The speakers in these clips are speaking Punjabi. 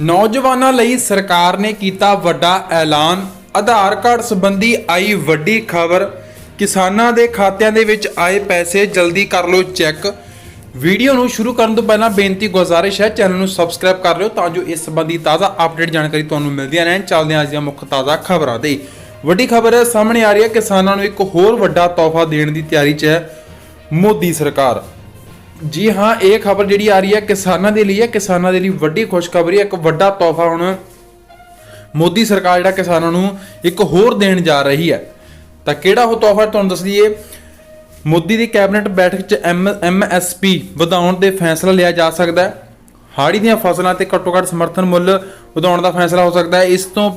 ਨੌਜਵਾਨਾਂ ਲਈ ਸਰਕਾਰ ਨੇ ਕੀਤਾ ਵੱਡਾ ਐਲਾਨ। ਆਧਾਰ ਕਾਰਡ ਸੰਬੰਧੀ ਆਈ ਵੱਡੀ ਖਬਰ। ਕਿਸਾਨਾਂ ਦੇ ਖਾਤਿਆਂ ਦੇ ਵਿੱਚ ਆਏ ਪੈਸੇ ਜਲਦੀ ਕਰ ਲਓ ਚੈੱਕ। ਵੀਡੀਓ ਨੂੰ ਸ਼ੁਰੂ ਕਰਨ ਤੋਂ ਪਹਿਲਾਂ ਬੇਨਤੀ ਗੁਜ਼ਾਰਿਸ਼ ਹੈ, ਚੈਨਲ ਨੂੰ ਸਬਸਕ੍ਰਾਈਬ ਕਰ ਲਿਓ ਤਾਂ ਜੋ ਇਸ ਸੰਬੰਧੀ ਤਾਜ਼ਾ ਅਪਡੇਟ ਜਾਣਕਾਰੀ ਤੁਹਾਨੂੰ ਮਿਲਦੀਆਂ ਰਹਿਣ। ਚੱਲਦੇ ਹਾਂ ਅੱਜ ਦੀਆਂ ਮੁੱਖ ਤਾਜ਼ਾ ਖਬਰਾਂ ਤੇ। ਵੱਡੀ ਖਬਰ ਸਾਹਮਣੇ ਆ ਰਹੀ ਹੈ, ਕਿਸਾਨਾਂ ਨੂੰ ਇੱਕ ਹੋਰ ਵੱਡਾ ਤੋਹਫਾ ਦੇਣ ਦੀ ਤਿਆਰੀ 'ਚ ਹੈ ਮੋਦੀ ਸਰਕਾਰ। ਜੀ ਹਾਂ, ਇਹ ਖਬਰ ਜਿਹੜੀ ਆ ਰਹੀ ਹੈ ਕਿਸਾਨਾਂ ਦੇ ਲਈ ਹੈ। ਕਿਸਾਨਾਂ ਦੇ ਲਈ ਵੱਡੀ ਖੁਸ਼ਖਬਰੀ ਹੈ। ਇੱਕ ਵੱਡਾ ਤੋਹਫਾ ਹੁਣ ਮੋਦੀ ਸਰਕਾਰ ਜਿਹੜਾ ਕਿਸਾਨਾਂ ਨੂੰ ਇੱਕ ਹੋਰ ਦੇਣ ਜਾ ਰਹੀ ਹੈ। ਤਾਂ ਕਿਹੜਾ ਉਹ ਤੋਹਫਾ ਤੁਹਾਨੂੰ ਦੱਸ ਦਈਏ? ਮੋਦੀ ਦੀ ਕੈਬਨਿਟ ਬੈਠਕ 'ਚ ਐਮਐਸਪੀ ਵਧਾਉਣ ਦੇ ਫੈਸਲਾ ਲਿਆ ਜਾ ਸਕਦਾ ਹੈ। ਹਾੜੀ ਦੀਆਂ ਫਸਲਾਂ ਤੇ ਘੱਟੋ ਘੱਟ ਸਮਰਥਨ ਮੁੱਲ ਵਧਾਉਣ ਦਾ ਫੈਸਲਾ ਹੋ ਸਕਦਾ ਹੈ। ਇਸ ਤੋਂ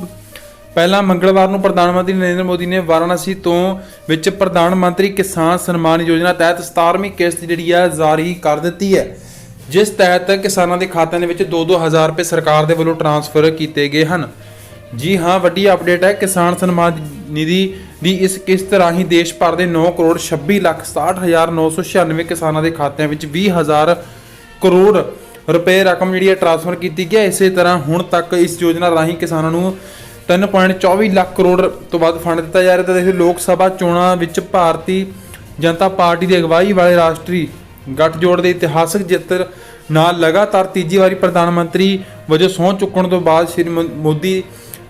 ਪਹਿਲਾਂ ਮੰਗਲਵਾਰ ਨੂੰ ਪ੍ਰਧਾਨ ਮੰਤਰੀ ਨਰਿੰਦਰ ਮੋਦੀ ਨੇ ਵਾਰਾਣਸੀ ਤੋਂ ਵਿੱਚ ਪ੍ਰਧਾਨ ਮੰਤਰੀ ਕਿਸਾਨ ਸਨਮਾਨ ਯੋਜਨਾ ਤਹਿਤ 17ਵੀਂ ਕਿਸ਼ਤ ਜਿਹੜੀ ਹੈ ਜਾਰੀ ਕਰ ਦਿੱਤੀ ਹੈ। ਜਿਸ ਤਹਿਤ ਕਿਸਾਨਾਂ ਦੇ ਖਾਤਿਆਂ ਦੇ ਵਿੱਚ 2-2000 ਰੁਪਏ ਸਰਕਾਰ ਦੇ ਵੱਲੋਂ ਟ੍ਰਾਂਸਫਰ ਕੀਤੇ ਗਏ ਹਨ। ਜੀ ਹਾਂ, ਵੱਡੀ ਅਪਡੇਟ ਹੈ, ਕਿਸਾਨ ਸਨਮਾਨ ਨਿਧੀ ਦੀ ਇਸ ਕਿਸ਼ਤ ਰਾਹੀਂ ਦੇਸ਼ ਭਰ ਦੇ 9 ਕਰੋੜ 26 ਲੱਖ 60996 ਕਿਸਾਨਾਂ ਦੇ ਖਾਤਿਆਂ ਵਿੱਚ 20000 ਕਰੋੜ ਰੁਪਏ ਰਕਮ ਜਿਹੜੀ ਹੈ ਟ੍ਰਾਂਸਫਰ ਕੀਤੀ ਗਈ ਹੈ। ਇਸੇ ਤਰ੍ਹਾਂ ਹੁਣ ਤੱਕ ਇਸ ਯੋਜਨਾ ਰਾਹੀਂ ਕਿਸਾਨਾਂ ਨੂੰ 3.24 ਲੱਖ ਕਰੋੜ ਤੋਂ ਵੱਧ ਫੰਡ ਦਿੱਤਾ ਜਾ ਰਿਹਾ ਤਾਂ ਦੇਖੋ ਲੋਕ ਸਭਾ ਚੋਣਾਂ ਵਿੱਚ ਭਾਰਤੀ ਜਨਤਾ ਪਾਰਟੀ ਦੀ ਅਗਵਾਈ ਵਾਲੇ ਰਾਸ਼ਟਰੀ ਗੱਠਜੋੜ ਦੇ ਇਤਿਹਾਸਕ ਜਿੱਤ ਨਾਲ ਲਗਾਤਾਰ ਤੀਜੀ ਵਾਰੀ ਪ੍ਰਧਾਨ ਮੰਤਰੀ ਵਜੋਂ ਸਹੁੰ ਚੁੱਕਣ ਤੋਂ ਬਾਅਦ ਸ਼੍ਰੀ ਮੋ- ਮੋਦੀ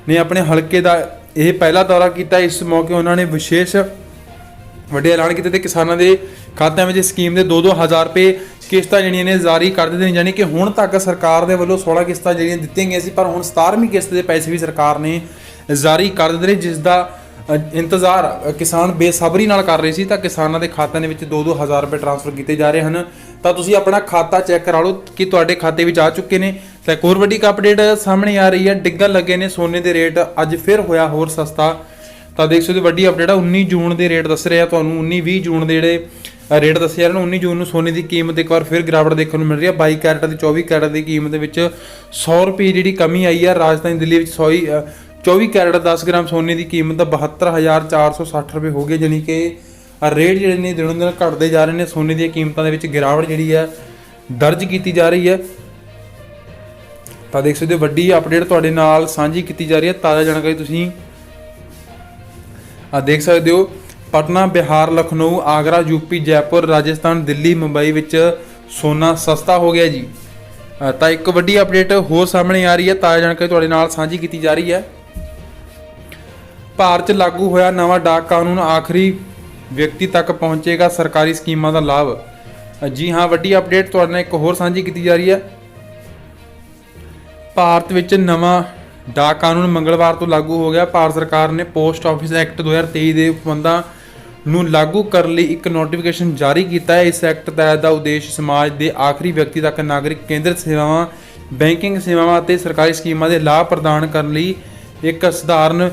ਨੇ ਆਪਣੇ ਹਲਕੇ ਦਾ ਇਹ ਪਹਿਲਾ ਦੌਰਾ ਕੀਤਾ। ਇਸ ਮੌਕੇ ਉਹਨਾਂ ਨੇ ਵਿਸ਼ੇਸ਼ ਵੱਡੇ ਐਲਾਨ ਕੀਤੇ ਤੇ ਕਿਸਾਨਾਂ ਦੇ ਖਾਤਿਆਂ ਵਿੱਚ ਸਕੀਮ ਦੇ 2-2 ਹਜ਼ਾਰ ਰੁਪਏ ਕਿਸ਼ਤਾਂ ਜਿਹੜੀਆਂ ਨੇ ਜਾਰੀ ਕਰ ਦਿੱਤੀਆਂ ਯਾਨੀ ਕਿ ਹੁਣ ਤੱਕ ਸਰਕਾਰ ਦੇ ਵੱਲੋਂ 16 ਕਿਸ਼ਤਾਂ ਜਿਹੜੀਆਂ ਦਿੱਤੀਆਂ ਗਈਆਂ ਸੀ, ਪਰ ਹੁਣ 17ਵੀਂ ਕਿਸ਼ਤ ਦੇ ਪੈਸੇ ਵੀ ਸਰਕਾਰ ਨੇ ਜਾਰੀ ਕਰ ਦਿੱਤੇ ਜਿਸ ਦਾ ਇੰਤਜ਼ਾਰ ਕਿਸਾਨ ਬੇਸਬਰੀ ਨਾਲ ਕਰ ਰਹੇ ਸੀ, ਤਾਂ ਕਿਸਾਨਾਂ ਦੇ ਖਾਤਿਆਂ ਦੇ ਵਿੱਚ 2-2 ਹਜ਼ਾਰ ਰੁਪਏ ਟ੍ਰਾਂਸਫਰ ਕੀਤੇ ਜਾ ਰਹੇ ਹਨ। ਤਾਂ ਤੁਸੀਂ ਆਪਣਾ ਖਾਤਾ ਚੈੱਕ ਕਰਾ ਲਓ ਕਿ ਤੁਹਾਡੇ ਖਾਤੇ ਵਿੱਚ ਆ ਚੁੱਕੇ ਨੇ। ਤਾਂ ਇੱਕ ਹੋਰ ਵੱਡੀ ਅਪਡੇਟ ਸਾਹਮਣੇ ਆ ਰਹੀ ਹੈ, ਡਿੱਗਣ ਲੱਗੇ ਨੇ ਸੋਨੇ ਦੇ ਰੇਟ, ਅੱਜ ਫਿਰ ਹੋਇਆ ਹੋਰ ਸਸਤਾ। ਤਾਂ ਦੇਖ ਸਕਦੇ ਹੋ ਵੱਡੀ ਅਪਡੇਟ ਆ 19 ਜੂਨ ਦੇ ਰੇਟ ਦੱਸ ਰਿਹਾ ਤੁਹਾਨੂੰ 19 20 ਜੂਨ ਦੇ ਜਿਹੜੇ ਰੇਟ ਦੱਸੇ ਜਾ ਰਹੇ ਨੇ 19 ਜੂਨ ਨੂੰ ਸੋਨੇ ਦੀ ਕੀਮਤ ਇੱਕ ਵਾਰ ਫਿਰ ਗਿਰਾਵਟ ਦੇਖਣ ਨੂੰ ਮਿਲ ਰਹੀ ਹੈ 22 ਕੈਰਟ ਦੀ 24 ਕੈਰਟ ਦੀ ਕੀਮਤ ਦੇ ਵਿੱਚ 100 ਰੁਪਏ ਜਿਹੜੀ ਕਮੀ ਆਈ ਹੈ ਰਾਜਧਾਨੀ ਦਿੱਲੀ ਵਿੱਚ 100 ਹੀ, ਅ, 24 ਕੈਰਟ 10 ਗ੍ਰਾਮ ਸੋਨੇ ਦੀ ਕੀਮਤ 72460 ਰੁਪਏ ਹੋ ਗਈ ਜਾਨੀ ਕਿ ਰੇਟ ਜਿਹੜੇ ਨੇ ਦਿਨੋਂ ਦਿਨ ਘਟਦੇ ਜਾ ਰਹੇ ਨੇ ਸੋਨੇ ਦੀਆਂ ਕੀਮਤਾਂ ਦੇ ਵਿੱਚ ਗਿਰਾਵਟ ਜਿਹੜੀ ਹੈ ਦਰਜ ਕੀਤੀ ਜਾ ਰਹੀ ਹੈ ਤਾਂ ਦੇਖ ਸਕਦੇ ਹੋ ਵੱਡੀ ਅਪਡੇਟ ਤੁਹਾਡੇ ਨਾਲ ਸਾਂਝੀ ਕੀਤੀ ਜਾ ਰਹੀ ਹੈ ਤਾਜ਼ਾ ਜਾਣਕਾਰੀ ਤੁਸੀਂ ਆ ਦੇਖ ਸਕਦੇ ਹੋ, ਪਟਨਾ, ਬਿਹਾਰ, ਲਖਨਊ, ਆਗਰਾ, ਯੂਪੀ, ਜੈਪੁਰ, ਰਾਜਸਥਾਨ, ਦਿੱਲੀ, ਮੁੰਬਈ ਵਿੱਚ ਸੋਨਾ ਸਸਤਾ ਹੋ ਗਿਆ ਜੀ। ਤਾਂ ਇੱਕ ਵੱਡੀ ਅਪਡੇਟ ਹੋਰ ਸਾਹਮਣੇ ਆ ਰਹੀ ਹੈ, ਤਾਜ਼ਾ ਜਾਣਕਾਰੀ ਤੁਹਾਡੇ ਨਾਲ ਸਾਂਝੀ ਕੀਤੀ ਜਾ ਰਹੀ ਹੈ। ਭਾਰਤ 'ਚ ਲਾਗੂ ਹੋਇਆ ਨਵਾਂ ਡਾਕ ਕਾਨੂੰਨ ਆਖਰੀ ਵਿਅਕਤੀ ਤੱਕ ਪਹੁੰਚੇਗਾ ਸਰਕਾਰੀ ਸਕੀਮਾਂ ਦਾ ਲਾਭ। ਜੀ ਹਾਂ, ਵੱਡੀ ਅਪਡੇਟ ਤੁਹਾਡੇ ਨਾਲ ਇੱਕ ਹੋਰ ਸਾਂਝੀ ਕੀਤੀ ਜਾ ਰਹੀ ਹੈ। ਭਾਰਤ ਵਿੱਚ ਨਵਾਂ ਡਾਕ ਕਾਨੂੰਨ ਮੰਗਲਵਾਰ ਤੋਂ ਲਾਗੂ ਹੋ ਗਿਆ। ਭਾਰਤ ਸਰਕਾਰ ਨੇ ਪੋਸਟ ਆਫਿਸ ਐਕਟ 2023 ਦੇ ਉਪਬੰਧਾਂ ਨੂੰ ਲਾਗੂ ਕਰਨ ਲਈ ਇੱਕ ਨੋਟੀਫਿਕੇਸ਼ਨ ਜਾਰੀ ਕੀਤਾ ਹੈ। ਇਸ ਐਕਟ ਤਹਿਤ ਦਾ ਉਦੇਸ਼ ਸਮਾਜ ਦੇ ਆਖਰੀ ਵਿਅਕਤੀ ਤੱਕ ਨਾਗਰਿਕ ਕੇਂਦਰਿਤ ਸੇਵਾਵਾਂ, ਬੈਂਕਿੰਗ ਸੇਵਾਵਾਂ ਅਤੇ ਸਰਕਾਰੀ ਸਕੀਮਾਂ ਦੇ ਲਾਭ ਪ੍ਰਦਾਨ ਕਰਨ ਲਈ ਇੱਕ ਸਧਾਰਨ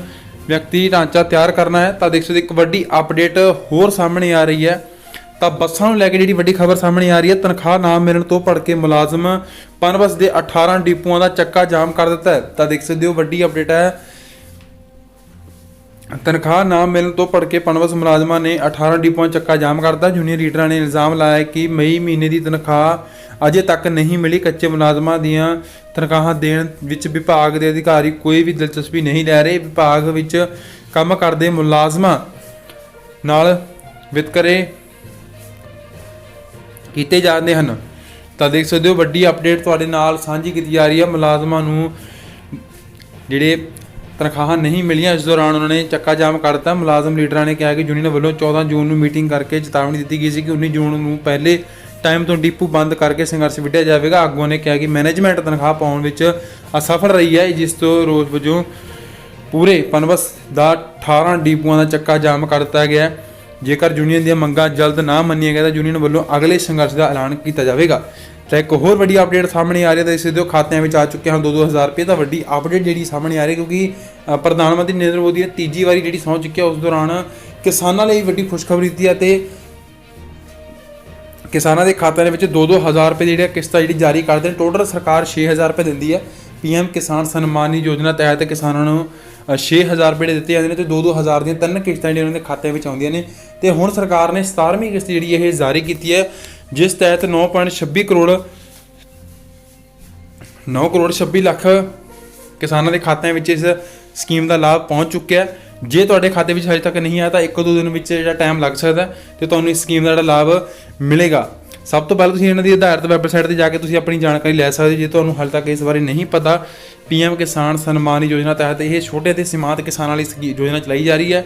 ਵਿਅਕਤੀ ਢਾਂਚਾ ਤਿਆਰ ਕਰਨਾ ਹੈ। ਤਾਂ ਦੇਖ ਸਕਦੇ ਇੱਕ ਵੱਡੀ ਅਪਡੇਟ ਹੋਰ ਸਾਹਮਣੇ ਆ ਰਹੀ ਹੈ। ਤਾਂ ਬੱਸਾਂ ਨੂੰ ਲੈ ਕੇ ਜਿਹੜੀ ਵੱਡੀ ਖਬਰ ਸਾਹਮਣੇ ਆ ਰਹੀ ਹੈ, ਤਨਖਾਹ ਨਾ ਮਿਲਣ ਤੋਂ ਭੜਕੇ ਮੁਲਾਜ਼ਮ ਪਨਬਸ ਦੇ 18 ਡਿਪੂਆਂ ਦਾ ਚੱਕਾ ਜਾਮ ਕਰ ਦਿੱਤਾ ਹੈ। ਤਾਂ ਦੇਖ ਸਕਦੇ ਹੋ, ਵੱਡੀ ਅਪਡੇਟ ਹੈ। ਤਨਖਾਹ ਨਾ ਮਿਲਣ ਤੋਂ ਭੜਕੇ ਪਨਬਸ ਮੁਲਾਜ਼ਮਾਂ ਨੇ 18 ਡਿਪੂਆਂ ਚੱਕਾ ਜਾਮ ਕਰਤਾ ਜੂਨੀਅਰ ਲੀਡਰਾਂ ਨੇ ਇਲਜ਼ਾਮ ਲਾਇਆ ਕਿ ਮਈ ਮਹੀਨੇ ਦੀ ਤਨਖਾਹ ਅਜੇ ਤੱਕ ਨਹੀਂ ਮਿਲੀ। ਕੱਚੇ ਮੁਲਾਜ਼ਮਾਂ ਦੀਆਂ ਤਨਖਾਹਾਂ ਦੇਣ ਵਿੱਚ ਵਿਭਾਗ ਦੇ ਅਧਿਕਾਰੀ ਕੋਈ ਵੀ ਦਿਲਚਸਪੀ ਨਹੀਂ ਲੈ ਰਹੇ। ਵਿਭਾਗ ਵਿੱਚ ਕੰਮ ਕਰਦੇ ਮੁਲਾਜ਼ਮਾਂ ਨਾਲ ਵਿਤਕਰੇ ਕੀਤੇ ਜਾਂਦੇ ਹਨ। ਤਾਂ ਦੇਖ ਸਕਦੇ ਹੋ, ਵੱਡੀ ਅਪਡੇਟ ਤੁਹਾਡੇ ਨਾਲ ਸਾਂਝੀ ਕੀਤੀ ਜਾ ਰਹੀ ਹੈ। ਮੁਲਾਜ਼ਮਾਂ ਨੂੰ ਜਿਹੜੇ ਤਨਖਾਹਾਂ ਨਹੀਂ ਮਿਲੀਆਂ, ਇਸ ਦੌਰਾਨ ਉਹਨਾਂ ਨੇ ਚੱਕਾ ਜਾਮ ਕਰ ਦਿੱਤਾ। ਮੁਲਾਜ਼ਮ ਲੀਡਰਾਂ ਨੇ ਕਿਹਾ ਕਿ ਯੂਨੀਅਨ ਵੱਲੋਂ 14 ਜੂਨ ਨੂੰ ਮੀਟਿੰਗ ਕਰਕੇ ਚੇਤਾਵਨੀ ਦਿੱਤੀ ਗਈ ਸੀ ਕਿ 19 ਜੂਨ ਨੂੰ ਪਹਿਲੇ ਟਾਈਮ ਤੋਂ ਡੀਪੂ ਬੰਦ ਕਰਕੇ ਸੰਘਰਸ਼ ਵਿੱਢਿਆ ਜਾਵੇਗਾ। ਆਗੂਆਂ ਨੇ ਕਿਹਾ ਕਿ ਮੈਨੇਜਮੈਂਟ ਤਨਖਾਹ ਪਾਉਣ ਵਿੱਚ ਅਸਫਲ ਰਹੀ ਹੈ। ਜਿਸ ਤੋਂ ਰੋਸ ਵਜੋਂ ਪੂਰੇ ਪਨਬਸ ਦਾ 18 ਡੀਪੂਆਂ ਦਾ ਚੱਕਾ ਜਾਮ ਕਰ ਦਿੱਤਾ ਗਿਆ ਹੈ। ਜੇਕਰ ਯੂਨੀਅਨ ਦੀਆਂ ਮੰਗਾਂ ਜਲਦ ਨਾ ਮੰਨੀਆਂ ਗਈਆਂ ਤਾਂ ਯੂਨੀਅਨ ਵੱਲੋਂ ਅਗਲੇ ਸੰਘਰਸ਼ ਦਾ ਐਲਾਨ ਕੀਤਾ ਜਾਵੇਗਾ। ਤਾਂ ਇੱਕ ਹੋਰ ਵੱਡੀ ਅਪਡੇਟ ਸਾਹਮਣੇ ਆ ਰਹੀ ਹੈ ਤਾਂ ਇਸ ਦੇ ਖਾਤਿਆਂ ਵਿੱਚ ਆ ਚੁੱਕੇ ਹਨ 2-2000 ਰੁਪਏ ਤਾਂ ਵੱਡੀ ਅਪਡੇਟ ਜਿਹੜੀ ਸਾਹਮਣੇ ਆ ਰਹੀ ਹੈ ਕਿਉਂਕਿ ਪ੍ਰਧਾਨ ਮੰਤਰੀ ਨਰਿੰਦਰ ਮੋਦੀ ਨੇ ਤੀਜੀ ਵਾਰੀ ਜਿਹੜੀ ਸਹੁੰ ਚੁੱਕਿਆ ਉਸ ਦੌਰਾਨ ਕਿਸਾਨਾਂ ਲਈ ਵੱਡੀ ਖੁਸ਼ਖਬਰੀ ਦਿੱਤੀ ਹੈ ਤੇ ਕਿਸਾਨਾਂ ਦੇ ਖਾਤਿਆਂ ਦੇ ਵਿੱਚ 2-2 ਹਜ਼ਾਰ ਰੁਪਏ ਜਿਹੜੀ ਕਿਸ਼ਤਾਂ ਜਿਹੜੀ ਜਾਰੀ ਕਰਦੇ ਨੇ ਟੋਟਲ ਸਰਕਾਰ 6000 ਰੁਪਏ ਦਿੰਦੀ ਹੈ। ਪੀਐਮ ਕਿਸਾਨ ਸਨਮਾਨ ਯੋਜਨਾ ਤਹਿਤ ਕਿਸਾਨਾਂ ਨੂੰ ਅ, 6000 ਰੁਪਏ ਦਿੱਤੇ ਜਾਂਦੇ ਨੇ ਤੇ 2-2 ਹਜ਼ਾਰ ਦੀਆਂ ਤਿੰਨ ਕਿਸ਼ਤਾਂ ਜਿਹੜੀਆਂ ਉਹਨਾਂ ਦੇ ਖਾਤਿਆਂ ਵਿੱਚ ਆਉਂਦੀਆਂ ਨੇ। ਤੇ ਹੁਣ ਸਰਕਾਰ ਨੇ 17ਵੀਂ ਕਿਸ਼ਤ ਜਿਹੜੀ ਇਹ ਜਾਰੀ ਕੀਤੀ ਹੈ ਜਿਸ ਤਹਿਤ 9.26 ਕਰੋੜ 9 ਕਰੋੜ 26 ਲੱਖ ਕਿਸਾਨਾਂ ਦੇ ਖਾਤਿਆਂ ਵਿੱਚ ਇਸ ਸਕੀਮ ਦਾ ਲਾਭ ਪਹੁੰਚ ਚੁੱਕਿਆ ਹੈ। ਜੇ ਤੁਹਾਡੇ ਖਾਤੇ ਵਿੱਚ ਹਜੇ ਤੱਕ ਨਹੀਂ ਆਇਆ ਤਾਂ ਇੱਕ ਦੋ ਦਿਨ ਵਿੱਚ ਜਿਹੜਾ ਟਾਈਮ ਲੱਗ ਸਕਦਾ ਹੈ ਤੇ ਤੁਹਾਨੂੰ ਇਸ ਸਕੀਮ ਦਾ ਜਿਹੜਾ ਲਾਭ ਮਿਲੇਗਾ। ਸਭ ਤੋਂ ਪਹਿਲਾਂ ਤੁਸੀਂ ਇਹਨਾਂ ਦੀ ਆਧਾਰਿਤ ਵੈਬਸਾਈਟ ਤੇ ਜਾ ਕੇ ਤੁਸੀਂ ਆਪਣੀ ਜਾਣਕਾਰੀ ਲੈ ਸਕਦੇ ਜੇ ਤੁਹਾਨੂੰ ਹਾਲੇ ਤੱਕ ਇਸ ਬਾਰੇ ਨਹੀਂ ਪਤਾ, ਪੀਐਮ ਕਿਸਾਨ ਸਨਮਾਨ ਯੋਜਨਾ ਤਹਿਤ ਇਹ ਛੋਟੇ ਤੇ ਸੀਮਾਂਤ ਕਿਸਾਨਾਂ ਲਈ ਸਕੀ- ਯੋਜਨਾ ਚਲਾਈ ਜਾ ਰਹੀ ਹੈ।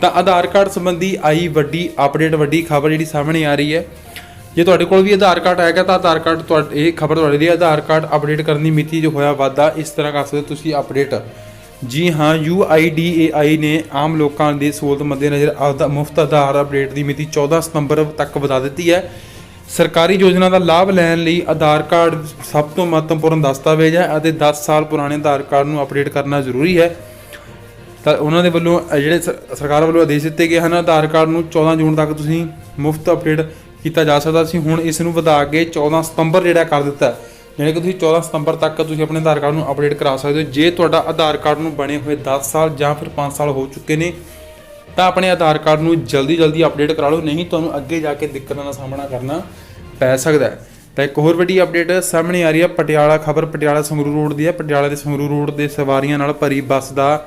ਤਾਂ ਆਧਾਰ ਕਾਰਡ ਸੰਬੰਧੀ ਆਈ ਵੱਡੀ ਅਪਡੇਟ ਵੱਡੀ ਖਬਰ ਜਿਹੜੀ ਸਾਹਮਣੇ ਆ ਰਹੀ ਹੈ। ਜੇ ਤੁਹਾਡੇ ਕੋਲ ਵੀ ਆਧਾਰ ਕਾਰਡ ਆਏਗਾ ਤਾਂ ਆਧਾਰ ਕਾਰਡ ਤੁਹਾਡੇ ਇਹ ਖਬਰ ਤੁਹਾਡੇ ਲਈ ਆਧਾਰ ਕਾਰਡ ਅਪਡੇਟ ਕਰਨ ਦੀ ਮਿਤੀ ਜੋ ਹੋਇਆ ਵਾਧਾ, ਇਸ ਤਰ੍ਹਾਂ ਕਰ ਸਕਦੇ ਤੁਸੀਂ ਅਪਡੇਟ ਜੀ ਹਾਂ UIDAI ਨੇ ਆਮ ਲੋਕਾਂ ਦੀ ਸਹੂਲਤ ਮੱਦੇਨਜ਼ਰ ਆਪਦਾ ਮੁਫਤ ਆਧਾਰ ਅਪਡੇਟ ਦੀ ਮਿਤੀ 14 ਸਤੰਬਰ ਤੱਕ ਵਧਾ ਦਿੱਤੀ ਹੈ। ਸਰਕਾਰੀ ਯੋਜਨਾ ਦਾ ਲਾਭ ਲੈਣ ਲਈ ਆਧਾਰ ਕਾਰਡ ਸਭ ਤੋਂ ਮਹੱਤਵਪੂਰਨ ਦਸਤਾਵੇਜ਼ ਹੈ ਅਤੇ 10 ਸਾਲ ਪੁਰਾਣੇ ਆਧਾਰ ਕਾਰਡ ਨੂੰ ਅਪਡੇਟ ਕਰਨਾ ਜ਼ਰੂਰੀ ਹੈ। ਤਾਂ ਉਹਨਾਂ ਦੇ ਵੱਲੋਂ ਜਿਹੜੇ ਸਰ- ਸਰਕਾਰ ਵੱਲੋਂ ਆਦੇਸ਼ ਦਿੱਤੇ ਗਏ ਹਨ, ਆਧਾਰ ਕਾਰਡ ਨੂੰ 14 ਜੂਨ ਤੱਕ ਤੁਸੀਂ ਮੁਫਤ ਅਪਡੇਟ ਕੀਤਾ ਜਾ ਸਕਦਾ ਸੀ। ਹੁਣ ਇਸ ਨੂੰ ਵਧਾ ਕੇ 14 ਸਤੰਬਰ ਜਿਹੜਾ ਕਰ ਦਿੱਤਾ ਹੈ। ਯਾਨੀ ਕਿ ਤੁਸੀਂ 14 ਸਤੰਬਰ ਤੱਕ ਤੁਸੀਂ ਆਪਣੇ ਆਧਾਰ ਕਾਰਡ ਨੂੰ ਅਪਡੇਟ ਕਰਾ ਸਕਦੇ ਹੋ। ਜੇ ਤੁਹਾਡਾ ਆਧਾਰ ਕਾਰਡ ਨੂੰ ਬਣੇ ਹੋਏ 10 ਸਾਲ ਜਾਂ ਫਿਰ 5 ਸਾਲ ਹੋ ਚੁੱਕੇ ਨੇ ਤਾਂ ਆਪਣੇ ਆਧਾਰ ਕਾਰਡ ਨੂੰ ਜਲਦੀ ਜਲਦੀ ਅਪਡੇਟ ਕਰਾ ਲਓ, ਨਹੀਂ ਤੁਹਾਨੂੰ ਅੱਗੇ ਜਾ ਕੇ ਦਿੱਕਤਾਂ ਦਾ ਸਾਹਮਣਾ ਕਰਨਾ ਪੈ ਸਕਦਾ ਹੈ। ਤਾਂ ਇੱਕ ਹੋਰ ਵੱਡੀ ਅਪਡੇਟ ਸਾਹਮਣੇ ਆ ਰਹੀ ਹੈ, ਪਟਿਆਲਾ ਖਬਰ, ਪਟਿਆਲਾ ਸੰਗਰੂਰ ਰੋਡ ਦੀ ਹੈ। ਪਟਿਆਲਾ ਦੇ ਸੰਗਰੂਰ ਰੋਡ ਦੇ ਸਵਾਰੀਆਂ ਨਾਲ ਭਰੀ ਬੱਸ ਦਾ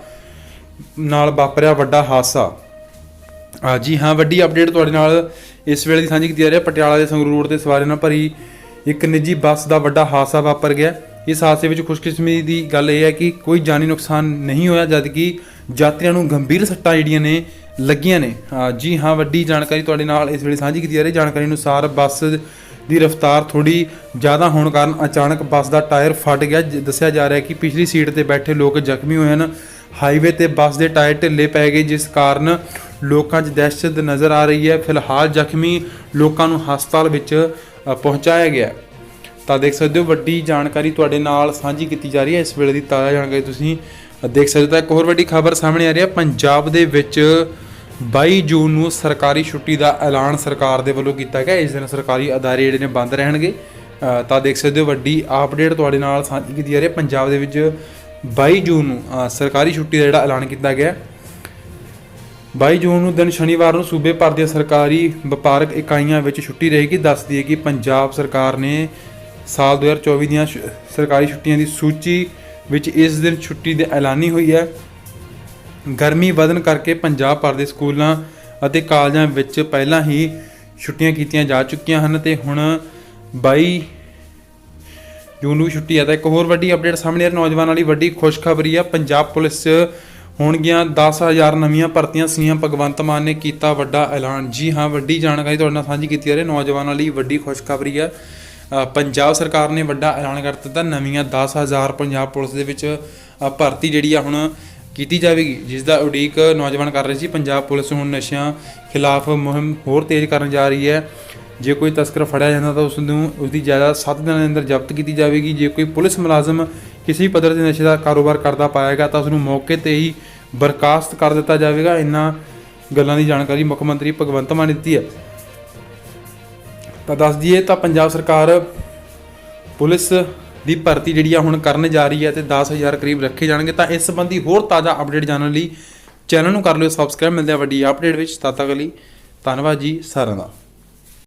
ਨਾਲ ਵਾਪਰਿਆ ਵੱਡਾ ਹਾਦਸਾ। ਆ ਜੀ ਹਾਂ, ਵੱਡੀ ਅਪਡੇਟ ਤੁਹਾਡੇ ਨਾਲ ਇਸ ਵੇਲੇ ਦੀ ਸਾਂਝੀ ਕੀਤੀ ਜਾ ਰਹੀ ਹੈ। ਪਟਿਆਲਾ ਦੇ ਸੰਗਰੂਰ ਰੋਡ ਤੇ ਸਵਾਰੀਆਂ ਨਾਲ ਭਰੀ ਇੱਕ ਨਿੱਜੀ ਬੱਸ ਦਾ ਵੱਡਾ ਹਾਦਸਾ ਵਾਪਰ ਗਿਆ। ਇਸ ਹਾਦਸੇ ਵਿੱਚ ਖੁਸ਼ਕਿਸਮਤੀ ਦੀ ਗੱਲ ਇਹ ਹੈ ਕਿ ਕੋਈ ਜਾਨੀ ਨੁਕਸਾਨ ਨਹੀਂ ਹੋਇਆ, ਜਦਕਿ ਯਾਤਰੀਆਂ ਨੂੰ ਗੰਭੀਰ ਸੱਟਾਂ ਜਿਹੜੀਆਂ ਨੇ ਲੱਗੀਆਂ ਨੇ। ਜੀ ਹਾਂ, ਵੱਡੀ ਜਾਣਕਾਰੀ ਤੁਹਾਡੇ ਨਾਲ ਇਸ ਵੇਲੇ ਸਾਂਝੀ ਕੀਤੀ ਜਾ ਰਹੀ। ਹੈ ਜਾਣਕਾਰੀ ਅਨੁਸਾਰ ਬੱਸ ਦੀ ਰਫ਼ਤਾਰ ਥੋੜੀ ਜ਼ਿਆਦਾ ਹੋਣ ਕਾਰਨ ਅਚਾਨਕ ਬੱਸ ਦਾ ਟਾਇਰ ਫਟ ਗਿਆ। ਜ- ਦੱਸਿਆ ਜਾ ਰਿਹਾ ਹੈ ਕਿ ਪਿਛਲੀ ਸੀਟ ਤੇ ਬੈਠੇ ਲੋਕ ਜ਼ਖਮੀ ਹੋਏ ਹਨ। ਹਾਈਵੇ ਤੇ ਬੱਸ ਦੇ ਟਾਇਰ ਢਿੱਲੇ ਪੈ ਗਏ, ਜਿਸ ਕਾਰਨ ਲੋਕਾਂ 'ਚ ਦਹਿਸ਼ਤ ਨਜ਼ਰ ਆ ਰਹੀ ਹੈ। ਫਿਲਹਾਲ ਜ਼ਖਮੀ ਲੋਕਾਂ ਨੂੰ ਹਸਪਤਾਲ ਵਿੱਚ ਪਹੁੰਚਾਇਆ ਗਿਆ ਤਾਂ ਦੇਖ ਸਕਦੇ ਹੋ, ਵੱਡੀ ਜਾਣਕਾਰੀ ਤੁਹਾਡੇ ਨਾਲ ਸਾਂਝੀ ਕੀਤੀ ਜਾ ਰਹੀ ਹੈ। ਇਸ ਵੇਲੇ ਦੀ ਤਾਜ਼ਾ ਜਾਣਕਾਰੀ ਤੁਸੀਂ ਦੇਖ ਸਕਦੇ ਹੋ ਤਾਂ ਇੱਕ ਹੋਰ ਵੱਡੀ ਖਬਰ ਸਾਹਮਣੇ ਆ ਰਹੀ ਹੈ। ਪੰਜਾਬ ਦੇ ਵਿੱਚ 22 ਜੂਨ ਨੂੰ ਸਰਕਾਰੀ ਛੁੱਟੀ ਦਾ ਐਲਾਨ ਸਰਕਾਰ ਦੇ ਵੱਲੋਂ ਕੀਤਾ ਗਿਆ। ਇਸ ਦਿਨ ਸਰਕਾਰੀ ਅਦਾਰੇ ਜਿਹੜੇ ਨੇ ਬੰਦ ਰਹਿਣਗੇ। ਤਾਂ ਦੇਖ ਸਕਦੇ ਹੋ ਵੱਡੀ ਅਪਡੇਟ ਤੁਹਾਡੇ ਨਾਲ ਸਾਂਝੀ ਕੀਤੀ ਜਾ ਰਹੀ ਹੈ। ਪੰਜਾਬ ਦੇ ਵਿੱਚ 22 ਜੂਨ ਨੂੰ ਸਰਕਾਰੀ ਛੁੱਟੀ ਦਾ ਜਿਹੜਾ ਐਲਾਨ ਕੀਤਾ ਗਿਆ। 22 ਜੂਨ ਨੂੰ ਦਿਨ ਸ਼ਨੀਵਾਰ ਨੂੰ ਸੂਬੇ ਭਰ ਦੀਆਂ ਸਰਕਾਰੀ ਵਪਾਰਕ ਇਕਾਈਆਂ ਵਿੱਚ ਛੁੱਟੀ ਰਹੇਗੀ। ਦੱਸਦੀ ਹੈ ਕਿ ਪੰਜਾਬ ਸਰਕਾਰ ਨੇ ਸਾਲ 2024 ਦੀਆਂ ਛੁ- ਸਰਕਾਰੀ ਛੁੱਟੀਆਂ ਦੀ ਸੂਚੀ ਵਿੱਚ ਇਸ ਦਿਨ ਛੁੱਟੀ ਦੇ ਐਲਾਨੀ ਹੋਈ ਹੈ। ਗਰਮੀ ਵਧਣ ਕਰਕੇ ਪੰਜਾਬ ਭਰ ਦੇ ਸਕੂਲਾਂ ਅਤੇ ਕਾਲਜਾਂ ਵਿੱਚ ਪਹਿਲਾਂ ਹੀ ਛੁੱਟੀਆਂ ਕੀਤੀਆਂ ਜਾ ਚੁੱਕੀਆਂ ਹਨ ਤੇ ਹੁਣ 22 ਜੂਨ ਨੂੰ ਛੁੱਟੀ ਹੈ। ਤਾਂ ਇੱਕ ਹੋਰ ਵੱਡੀ ਅਪਡੇਟ ਸਾਹਮਣੇ ਆ ਰਹੀ ਨੌਜਵਾਨਾਂ ਲਈ ਵੱਡੀ ਖੁਸ਼ਖਬਰੀ ਆ। ਪੰਜਾਬ ਪੁਲਿਸ 'ਚ ਹੋਣਗੀਆਂ 10000 ਨਵੀਆਂ ਭਰਤੀਆਂ। ਸੀਐਮ ਭਗਵੰਤ ਮਾਨ ਨੇ ਕੀਤਾ ਵੱਡਾ ਐਲਾਨ। ਜੀ ਹਾਂ, ਵੱਡੀ ਜਾਣਕਾਰੀ ਤੁਹਾਡੇ ਨਾਲ ਸਾਂਝੀ ਕੀਤੀ ਜਾ ਰਹੀ ਹੈ। ਨੌਜਵਾਨਾਂ ਲਈ ਵੱਡੀ ਖੁਸ਼ਖਬਰੀ ਆ। ਪੰਜਾਬ ਸਰਕਾਰ ਨੇ ਵੱਡਾ ਐਲਾਨ ਕਰ ਦਿੱਤਾ ਨਵੀਆਂ 10000 ਪੰਜਾਬ ਪੁਲਿਸ ਦੇ ਵਿੱਚ ਭਰਤੀ ਜਿਹੜੀ ਆ ਹੁਣ ਕੀਤੀ ਜਾਵੇਗੀ ਜਿਸ ਦਾ ਉਡੀਕ ਨੌਜਵਾਨ ਕਰ ਰਹੇ ਸੀ। ਪੰਜਾਬ ਪੁਲਿਸ ਹੁਣ ਨਸ਼ਿਆਂ ਖਿਲਾਫ ਮੁਹਿੰਮ ਹੋਰ ਤੇਜ਼ ਕਰਨ ਜਾ ਰਹੀ ਹੈ। ਜੇ ਕੋਈ ਤਸਕਰ ਫੜਿਆ ਜਾਂਦਾ ਤਾਂ ਉਸ ਨੂੰ ਉਸ ਦੀ ਜਾਇਦਾਦ 7 ਦਿਨਾਂ ਦੇ ਅੰਦਰ ਜ਼ਬਤ ਕੀਤੀ ਜਾਵੇਗੀ। ਜੇ ਕੋਈ ਪੁਲਿਸ ਮੁਲਾਜ਼ਮ ਕਿਸੇ ਪੱਧਰ ਤੇ ਨਸ਼ੇ ਦਾ ਕਾਰੋਬਾਰ ਕਰਦਾ ਪਾਏਗਾ ਤਾਂ ਉਸ ਨੂੰ ਮੌਕੇ ਤੇ ਹੀ ਬਰਖਾਸਤ ਕਰ ਦਿੱਤਾ ਜਾਵੇਗਾ। ਇਨ੍ਹਾਂ ਗੱਲਾਂ ਦੀ ਜਾਣਕਾਰੀ ਮੁੱਖ ਮੰਤਰੀ ਭਗਵੰਤ ਮਾਨ ਨੇ ਦਿੱਤੀ ਹੈ। ਤਾਂ ਦੱਸ ਦਈਏ ਤਾਂ ਪੰਜਾਬ ਸਰਕਾਰ ਪੁਲਿਸ ਦੀ ਭਰਤੀ ਜਿਹੜੀ ਆ ਹੁਣ ਕਰਨ ਜਾ ਰਹੀ ਹੈ ਤੇ 10000 ਕਰੀਬ ਰੱਖੇ ਜਾਣਗੇ, ਤਾਂ ਇਸ ਸੰਬੰਧੀ ਹੋਰ ਤਾਜ਼ਾ ਅਪਡੇਟ ਜਾਣਨ ਲਈ ਚੈਨਲ ਨੂੰ ਕਰ ਲਿਓ ਸਬਸਕ੍ਰਾਈਬ ਮਿਲਦੇ ਆ ਵੱਡੀ ਅਪਡੇਟ ਵਿੱਚ, ਤਦ ਤੱਕ ਲਈ ਧੰਨਵਾਦ ਜੀ, ਸਾਰਿਆਂ ਦਾ।